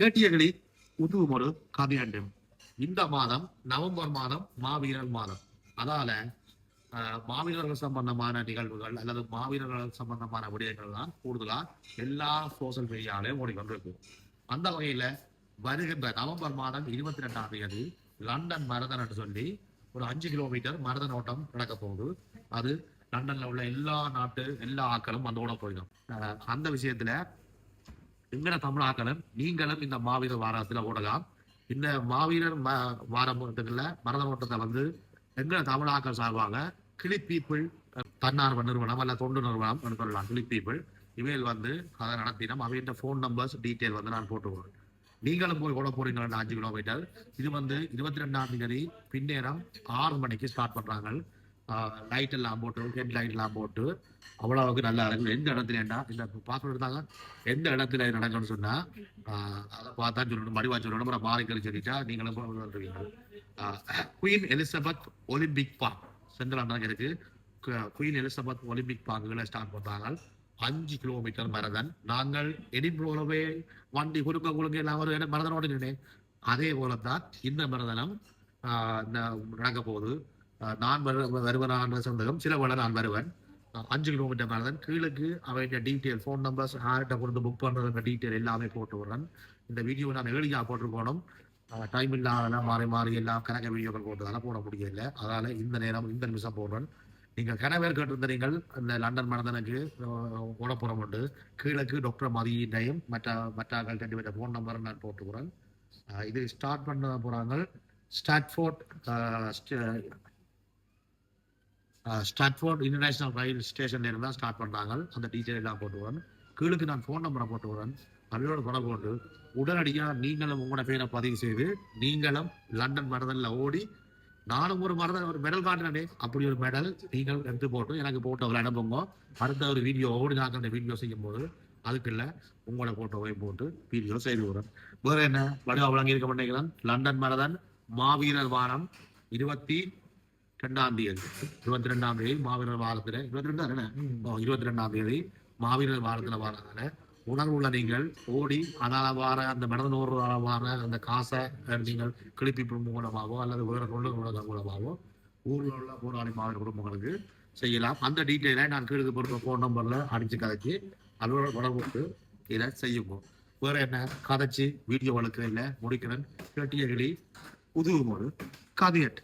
கேட்டியகளி உதவும் ஒரு கதையண்டும் இந்த மாதம் நவம்பர் மாதம் மாவீரர் மாதம். அதால அஹ், மாவீரர்கள் சம்பந்தமான நிகழ்வுகள் அல்லது மாவீரர்கள் சம்பந்தமான விடயங்கள் தான் கூடுதலா எல்லா சோசியல் மீடியாலையும் ஓடிக்கொண்டிருக்கும் அந்த வகையில வருகின்ற நவம்பர் மாதம் இருபத்தி ரெண்டாம் தேதி லண்டன் மரதன் என்று சொல்லி ஒரு அஞ்சு கிலோமீட்டர் மரதன் ஓட்டம் நடக்க போகுது. அது லண்டன்ல உள்ள எல்லா நாட்டு எல்லா ஆக்களும் அந்த ஓட போயிடும் அந்த விஷயத்துல எங்கட தமிழாக்களும் நீங்களும் இந்த மாவீரர் வாரத்தில் ஓடலாம். இந்த மாவீரர் ம- வாரம் இருக்குல்ல மரதன் ஓட்டத்தை வந்து எங்கட தமிழாக்கள் சார்பாக கிளி பீப்புள் தன்னார்வ நிறுவனம் அல்ல தொண்டு நிறுவனம் என்று சொல்லலாம் கிளி பீப்புள். இவையில் வந்து அதை நடத்தினோம். அவையிட்ட ஃபோன் நம்பர்ஸ் டீட்டெயில் வந்து நான் போட்டுக்கிறேன் நீங்களும் போய் ஓட போறீங்களா அஞ்சு கிலோமீட்டர் இது வந்து இருபத்தி ரெண்டாம் தேதி பின்னேரம் ஆறு மணிக்கு ஸ்டார்ட் பண்றாங்க. லைட் எல்லாம் போட்டு ஹெட் லைட் எல்லாம் போட்டு அவ்வளவுக்கு நல்லா இருக்கும் எந்த இடத்துலடா இந்த பாஸ்வேர்ட் இருந்தாங்க எந்த இடத்துல நடக்கணும்னு சொன்னா அதை பார்த்தா சொல்லணும். மடிவா சொல்லணும். அப்புறம் சொல்லிட்டா நீங்களும் queen Elizabeth Olympic park central தான் இருக்கு. குயின் எலிசபெத் ஒலிம்பிக் பார்க்குகளை ஸ்டார்ட் பண்ணாங்க அஞ்சு கிலோமீட்டர் மரதன். நாங்கள் எடின்போலவே வண்டி கொடுக்க குறுக்க எல்லாம் ஒரு இடம் மரதன் ஓடினேன் அதே தான் இந்த மரதனம் நடக்க போகுது. நான் வரு வருவனான சொந்தகம். சில வேளை நான் வருவேன். அஞ்சு கிலோமீட்டர் மரதன் கீழுக்கு அவன் டீட்டெயில் ஃபோன் நம்பர்ஸ் யார்கிட்ட கொண்டு புக் பண்ணுறது டீட்டெயில் எல்லாமே போட்டு விடுறேன். இந்த வீடியோ நான் ஏழியாக போட்டிருக்கணும். டைம் இல்லாத மாறி மாறி எல்லாம் கணக்க வீடியோக்கள் போட்டதால போட முடியல. அதனால் இந்த நேரம் இந்த நிமிஷம் போடுறேன். நீங்கள் கனவேர் கேட்டிருந்தீங்கள் இந்த லண்டன் மனதனுக்கு ஓடப்புறம் உண்டு. கீழக்கு டாக்டர் மதியினையும் மற்ற மற்றாக்கள் ரெண்டு பேர் ஃபோன் நம்பர் நான் போட்டுக்கிறேன். இது ஸ்டார்ட் பண்ண போகிறாங்க ஸ்டாட்ஃபோர்ட் ஸ்டாட்ஃபோர்ட் இன்டர்நேஷனல் ரயில் ஸ்டேஷன்ல இருந்தால் ஸ்டார்ட் பண்ணுறாங்க அந்த டீட்டெயில் எல்லாம் வரேன் கீழுக்கு நான் ஃபோன் நம்பரை போட்டு வரேன் அதோட தொடர்பு கொண்டு உடனடியாக நீங்களும் உங்களோட பேரை பதிவு செய்து நீங்களும் லண்டன் மரதனில் ஓடி நானும் ஒரு மரதன் ஒரு மெடல் காட்டினே அப்படி ஒரு மெடல் நீங்கள் எடுத்து போட்டு எனக்கு போட்டோ அனுப்புங்க. அடுத்த ஒரு வீடியோ ஓடி நாங்கள் அந்த வீடியோ செய்யும் போது அதுக்குள்ள உங்களோட போட்டோவை போட்டு வீடியோ செய்து விடுறேன் வேறு என்ன? வடிவா வழங்கி இருக்க மாட்டேங்கிறான். லண்டன் மரதன் மாவீரர் வாரம் இருபத்தி ரெண்டாம் தேதி. இருபத்தி ரெண்டாம் தேதி மாவீரர் வாரத்துல இருபத்தி ரெண்டாம் தானே? இருபத்தி ரெண்டாம் தேதி மாவீரர் வாரத்துல வாரதான உணர்வுள்ள நீங்கள் ஓடி அதால வார அந்த மனதன் ஓடுறதால வார அந்த காசை நீங்கள் கிளிப்பி மூலமாகவோ அல்லது வேற தொண்டு மூலமாக மூலமாகவோ ஊரில் உள்ள போராளி மாவட்ட குடும்பங்களுக்கு செய்யலாம். அந்த டீட்டெயிலை நான் கீழே போடுற ஃபோன் நம்பர்ல அடிச்சு கதைச்சு அதோட தொடர்பு இதை செய்யுங்க வேற என்ன? கதைச்சு வீடியோ வளர்க்குறேன் முடிக்கிறேன். கேட்டிய கிளி உதவும் ஒரு கதையட்டு